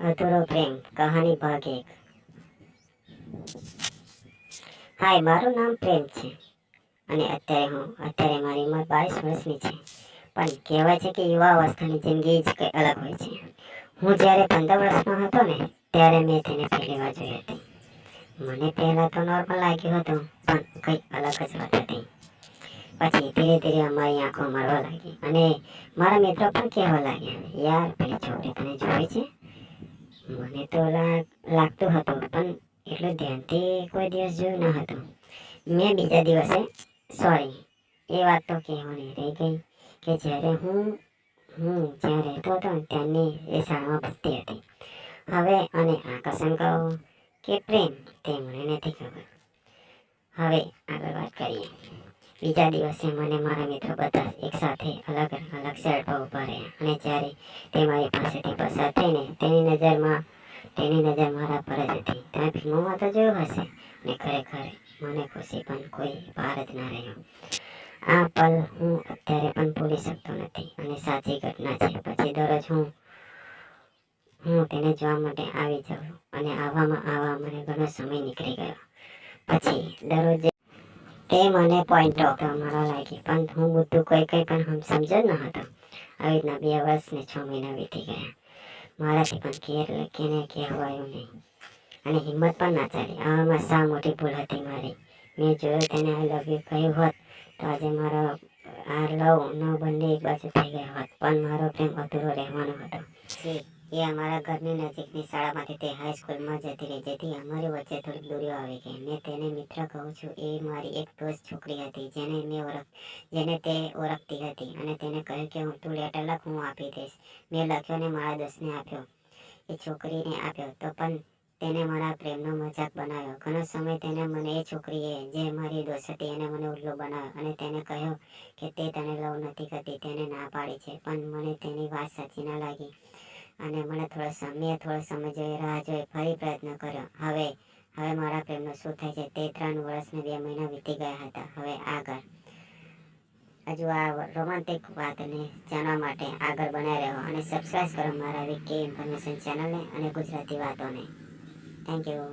અધૂરો પ્રેમ કહાની ભાગ એક. હાય, મારું નામ પ્રેમ છે અને અત્યારે હું, અત્યારે મારી ઉંમર બાવીસ વર્ષની છે. પણ કહેવાય છે કે યુવા અવસ્થાની જિંદગી જ કંઈ અલગ હોય છે. હું જ્યારે પંદર વર્ષનો હતો ને, ત્યારે મેં તેને પહેલી વાર જોઈ હતી. મને પહેલાં તો નોર્મલ લાગ્યું હતું, પણ કંઈ અલગ જ વાત હતી. પછી ધીરે ધીરે અમારી આંખો મળવા લાગી અને મારા મિત્રો પણ કહેવા લાગ્યા, યાર, પેલી છોકરી તને જોઈ છે? મને તો લાગ લાગતું હતું પણ એટલું ધ્યાનથી કોઈ દિવસ જોયું ન હતું મેં બીજા દિવસે સોરી એ વાત તો કહેવાની રહી ગઈ કે જ્યારે હું હું જ્યાં રહેતો હતો ત્યાંની એ શાળામાં ભણતી હતી હવે અને આકર્ષણ કહો કે પ્રેમ તે મને નથી ખબર હવે આગળ વાત કરીએ બીજા દિવસે મને મારા મિત્રો બધા એકસાથે અલગ અલગ સાઈડ પર રહ્યા. અને જ્યારે તે મારી પાસેથી પસાર થઈને તેની નજરમાં, તેની નજર મારા પર જ હતી. તમે ફિલ્મોમાં તો જોયું હશે. અને ખરેખર મને ખુશી પણ કોઈ પાર જ ના રહ્યો. આ પલ હું અત્યારે પણ ભૂલી શકતો નથી. અને સાચી ઘટના છે. પછી દરરોજ હું હું તેને જોવા માટે આવી જાઉં. અને આવવામાં આવવા મને ઘણો સમય નીકળી ગયો. પછી દરરોજ તે મને પોઈન્ટ તો મારા લાગી પણ હું બધું કઈ કઈ પણ હું સમજો જ ન હતો. આવી રીતના બે વર્ષ ને છ મહિના વીતી ગયા. મારાથી પણ કેર લખીને કહેવાયું નહીં. અને હિંમત પણ ના ચાલી આવામાં શા મોટી ભૂલ હતી મારી? મેં જોયું તેને આઈ લવ યુ કહ્યું હોત, તો આજે મારો આ લવ ન બંને એક બાજુ થઈ ગયો હોત. પણ મારો પ્રેમ અધૂરો રહેવાનો હતો. એ અમારા ઘરની નજીકની શાળામાંથી તે હાઈસ્કૂલમાં જતી રહી. જેથી અમારી વચ્ચે થોડીક દૂરીઓ આવી ગઈ. મેં તેને મિત્ર કહું છું, એ મારી એક દોસ્ત છોકરી હતી, જેને મેં ઓળખ, જેને તે ઓળખતી હતી અને તેને કહ્યું કે હું તું લેટર લખ હું આપી દઈશ. મેં લખ્યો ને મારા દોસ્તને આપ્યો. એ છોકરીને આપ્યો. તો પણ તેને મારા પ્રેમનો મજાક બનાવ્યો. ઘણો સમય તેને મને, એ છોકરીએ જે મારી દોસ્ત હતી એને મને ઉલ્લુ બનાવ્યો અને તેને કહ્યું કે તે તને લવ નથી કરતી, તેને ના પાડી છે. પણ મને તેની વાત સાચી ના લાગી. અને મને થોડો સમય થોડો સમય જોઈ રાહ જોઈ ફરી પ્રયત્ન કર્યો. હવે હવે મારા પ્રેમનું શું થાય છે તે ત્રણ વર્ષ ને બે મહિના વીતી ગયા હતા. હવે આગળ. હજુ આ રોમાંટિક વાતને જાણવા માટે આગળ બનાવી રહ્યો અને સબસ્ક્રાઈબ કરો મારા વિકી ઇન્ફોર્મેશન ચેનલને અને ગુજરાતી વાતોને. Thank you